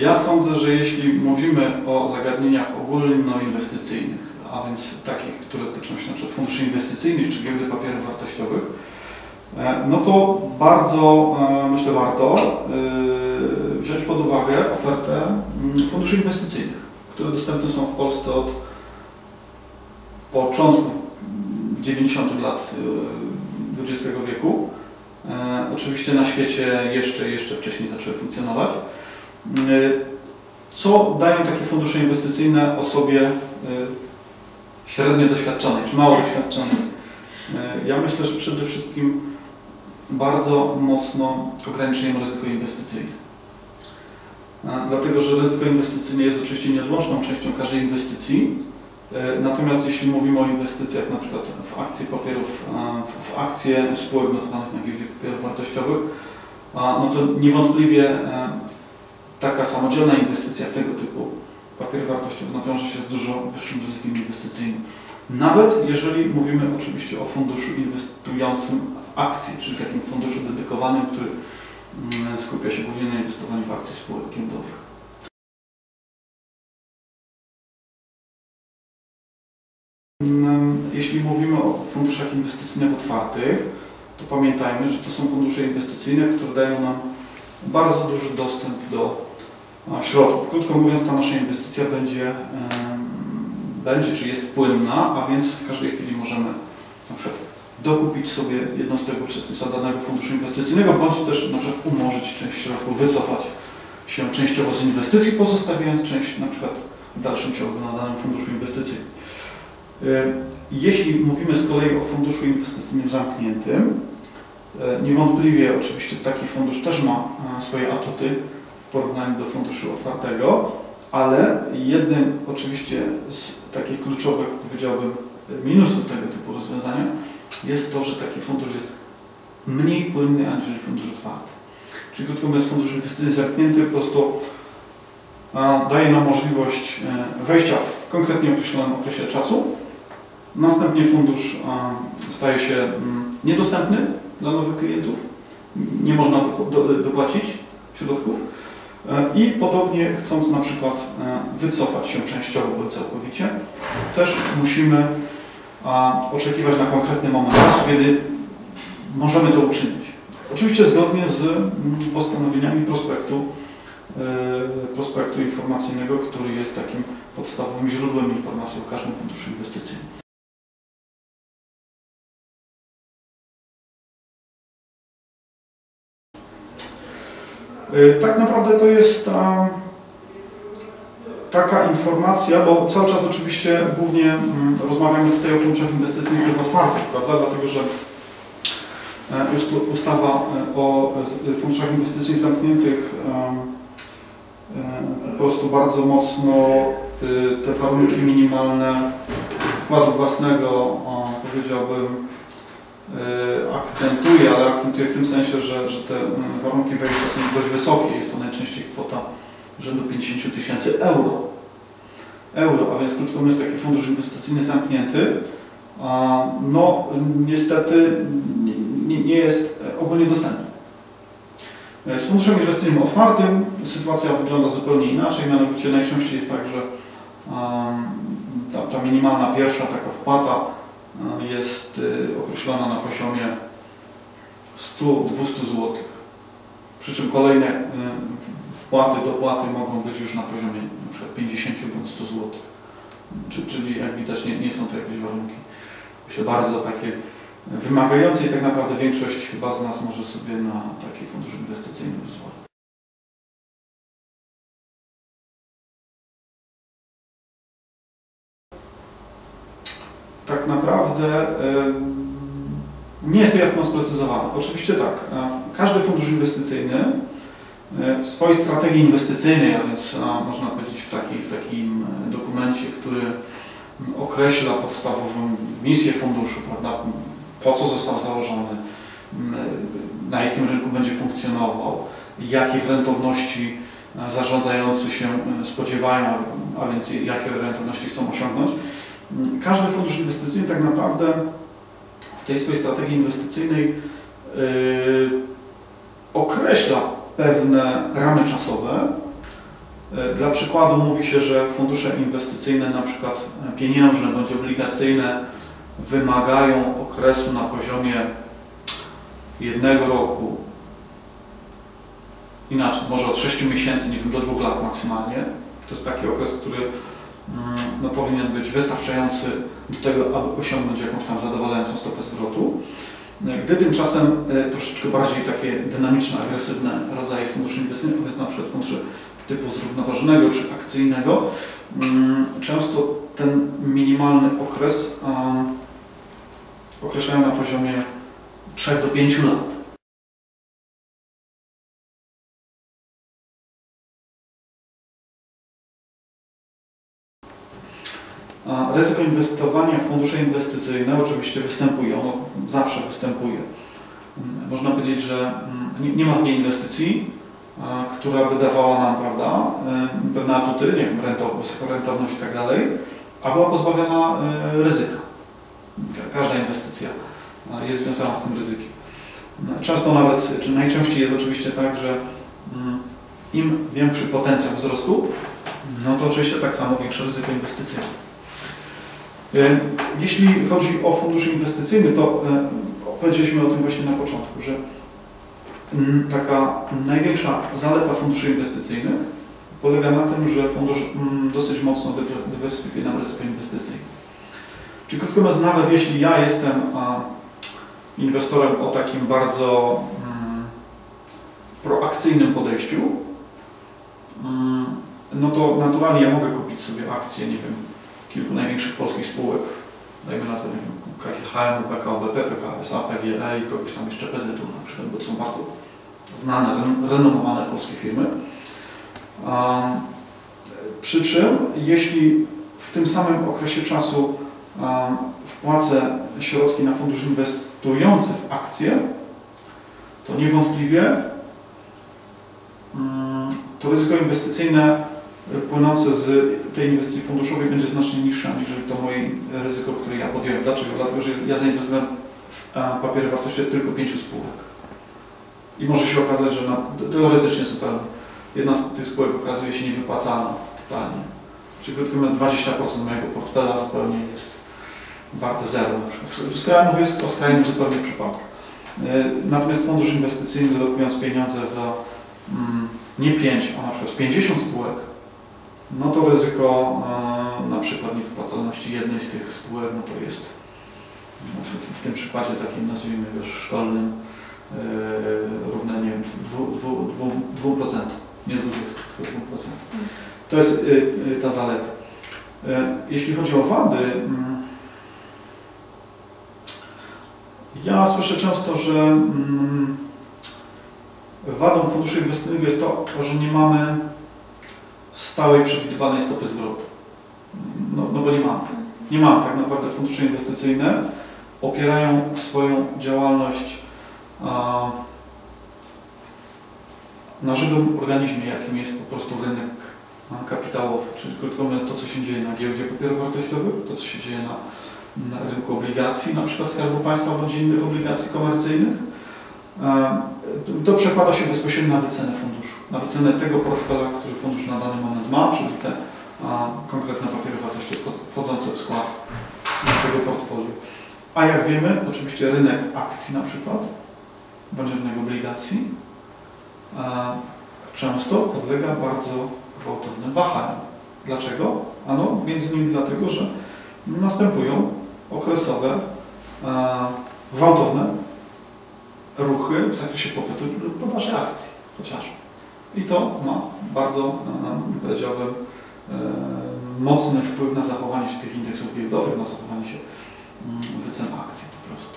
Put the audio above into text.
Ja sądzę, że jeśli mówimy o zagadnieniach ogólnoinwestycyjnych, a więc takich, które dotyczą się np. funduszy inwestycyjnych czy giełdy papierów wartościowych, e, no to bardzo e, myślę warto e, wziąć pod uwagę ofertę mm, funduszy inwestycyjnych, które dostępne są w Polsce od początków 90. lat XX wieku. Oczywiście na świecie jeszcze, jeszcze wcześniej zaczęły funkcjonować. Co dają takie fundusze inwestycyjne osobie średnio doświadczonej, czy mało doświadczonej. E, ja myślę, że przede wszystkim bardzo mocno ograniczyłem ryzyko inwestycyjne. E, dlatego, że ryzyko inwestycyjne jest oczywiście nieodłączną częścią każdej inwestycji. E, natomiast jeśli mówimy o inwestycjach na przykład w akcje papierów, w akcje spółek notowanych na giełdzie papierów wartościowych, no to niewątpliwie taka samodzielna inwestycja tego typu papier wartościowy no, wiąże się z dużo wyższym ryzykiem inwestycyjnym. Nawet jeżeli mówimy oczywiście o funduszu inwestującym w akcje, czyli takim funduszu dedykowanym, który mm, skupia się głównie na inwestowaniu w akcje spółek giełdowych. Jeśli mówimy o funduszach inwestycyjnych otwartych, to pamiętajmy, że to są fundusze inwestycyjne, które dają nam bardzo duży dostęp do środków. Krótko mówiąc, ta nasza inwestycja będzie, będzie czy jest płynna, a więc w każdej chwili możemy na przykład dokupić sobie jednostkę uczestnictwa danego funduszu inwestycyjnego, bądź też na przykład umorzyć część środków, wycofać się częściowo z inwestycji, pozostawiając część na przykład w dalszym ciągu na danym funduszu inwestycyjnym. Jeśli mówimy z kolei o funduszu inwestycyjnym zamkniętym, e, niewątpliwie oczywiście taki fundusz też ma e, swoje atuty, w porównaniu do funduszu otwartego, ale jednym oczywiście z takich kluczowych, powiedziałbym, minusów tego typu rozwiązania jest to, że taki fundusz jest mniej płynny aniżeli fundusz otwarty. Czyli krótko mówiąc, fundusz inwestycyjny zamknięty po prostu daje nam możliwość e, wejścia w konkretnie określonym okresie czasu. Następnie fundusz staje się mm, niedostępny dla nowych klientów. Nie można dopłacić środków. I podobnie chcąc na przykład e, wycofać się częściowo bądź całkowicie, też musimy oczekiwać na konkretny moment czasu, kiedy możemy to uczynić. Oczywiście zgodnie z mm, postanowieniami prospektu, e, prospektu informacyjnego, który jest takim podstawowym źródłem informacji o każdym funduszu inwestycyjnym. Tak naprawdę to jest ta, taka informacja, bo cały czas oczywiście głównie mm, rozmawiamy tutaj o funduszach inwestycyjnych otwartych, prawda? Dlatego, że e, ustawa e, o funduszach inwestycyjnych zamkniętych e, po prostu bardzo mocno y, te warunki minimalne wkładu własnego, powiedziałbym, akcentuje, ale akcentuje w tym sensie, że, że te warunki wejścia są dość wysokie. Jest to najczęściej kwota rzędu 50 tysięcy euro. Euro, a więc krótko mówiąc taki fundusz inwestycyjny zamknięty, no niestety nie, nie jest ogólnie dostępny. E, z funduszem inwestycyjnym otwartym sytuacja wygląda zupełnie inaczej, mianowicie najczęściej jest tak, że ta, ta minimalna pierwsza taka wpłata jest y, określona na poziomie 100-200 zł. Przy czym kolejne y, wpłaty, dopłaty mogą być już na poziomie np. 50 bądź 100 zł. Czyli jak widać nie, nie są to jakieś warunki myślę bardzo takie wymagające i tak naprawdę większość chyba z nas może sobie na taki fundusz inwestycyjny pozwolić. Tak naprawdę nie jest to jasno sprecyzowane. Oczywiście tak, e, każdy fundusz inwestycyjny e, w swojej strategii inwestycyjnej, a więc można powiedzieć w, taki, w takim e, dokumencie, który określa podstawową misję funduszu, prawda, po co został założony, na jakim rynku będzie funkcjonował, jakich rentowności zarządzający się spodziewają, a więc jakie rentowności chcą osiągnąć. Każdy fundusz inwestycyjny tak naprawdę w tej swojej strategii inwestycyjnej yy, określa pewne ramy czasowe. E, Dla przykładu mówi się, że fundusze inwestycyjne, na przykład pieniężne bądź obligacyjne, wymagają okresu na poziomie jednego roku, inaczej, może od 6 miesięcy, nie wiem, do 2 lat maksymalnie. To jest taki okres, który no, powinien być wystarczający do tego, aby osiągnąć jakąś tam zadowalającą stopę zwrotu. Gdy tymczasem e, troszeczkę bardziej takie dynamiczne, agresywne rodzaje funduszy inwestycyjnych, to na przykład fundusze typu zrównoważonego czy akcyjnego, mm, często ten minimalny okres określają na poziomie 3 do 5 lat. Ryzyko inwestowania w fundusze inwestycyjne oczywiście występuje, ono zawsze występuje. Mm, Można powiedzieć, że mm, nie, ma takiej inwestycji, która by dawała nam prawda, y, pewne atuty, nie wiem, rentow, wysoką rentowność i tak dalej, a była pozbawiona y, ryzyka. Ka- Każda inwestycja jest związana z tym ryzykiem. Często nawet, czy najczęściej jest oczywiście tak, że mm, im większy potencjał wzrostu, no to oczywiście tak samo większe ryzyko inwestycyjne. Y, Jeśli chodzi o fundusz inwestycyjny, to y, powiedzieliśmy o tym właśnie na początku, że mm, taka największa zaleta funduszy inwestycyjnych polega na tym, że fundusz mm, dosyć mocno dywer- dywersyfikuje nam ryzyko inwestycyjne. Czyli krótko mówiąc, nawet jeśli ja jestem inwestorem o takim bardzo mm, proakcyjnym podejściu, no to naturalnie ja mogę kupić sobie akcje, nie wiem, kilku największych polskich spółek, dajmy na to, KGHM, PKO BP, PKO SA, PGE i kogoś tam jeszcze PZU na przykład, bo to są bardzo znane, ren- renomowane polskie firmy. Um, przy czym, jeśli w tym samym okresie czasu um, wpłacę środki na fundusz inwestujący w akcje, to niewątpliwie mm, to ryzyko inwestycyjne płynące z tej inwestycji funduszowej będzie znacznie niższe, aniżeli to moje ryzyko, które ja podjąłem. Dlaczego? Dlatego, że ja zainwestowałem w e, papiery wartościowe tylko pięciu spółek. I może się okazać, że na, teoretycznie zupełnie jedna z tych spółek okazuje się niewypłacalna totalnie. Czyli krótko mówiąc 20% mojego portfela zupełnie jest warte zero. W, skrajnym, mówię o skrajnym zupełnie przypadku. E, Natomiast fundusz inwestycyjny lokując pieniądze w mm, nie 5, a na przykład w 50 spółek, no to ryzyko e, na przykład niewypłacalności jednej z tych spółek, no to jest w, w tym przykładzie takim nazwijmy go szkolnym e, równe, nie wiem, 2%, nie 20, 2%. To jest y, ta zaleta. E, Jeśli chodzi o wady, mm, ja słyszę często, że mm, wadą funduszy inwestycyjnych jest to, że nie mamy stałej, przewidywanej stopy zwrotu. No, no bo nie mamy. Nie mamy tak naprawdę fundusze inwestycyjne. Opierają swoją działalność a, na żywym organizmie, jakim jest po prostu rynek kapitałowy, czyli krótko mówiąc to, co się dzieje na giełdzie papierów wartościowych, to, co się dzieje na, na rynku obligacji, na przykład Skarbu Państwa bądź innych obligacji komercyjnych. To przekłada się bezpośrednio na wycenę funduszu, na wycenę tego portfela, który fundusz na dany moment ma, czyli te konkretne papiery wartościowe wchod- wchodzące w skład tego portfolio. A jak wiemy, oczywiście rynek akcji na przykład, bądź rynek obligacji, często podlega bardzo gwałtownym wahaniom. Dlaczego? Ano, między innymi dlatego, że następują okresowe, gwałtowne ruchy w zakresie popytu lub podaży akcji chociażby. I to ma bardzo, powiedziałbym, e, mocny wpływ na zachowanie się tych indeksów giełdowych, na zachowanie się mm, wycen akcji po prostu.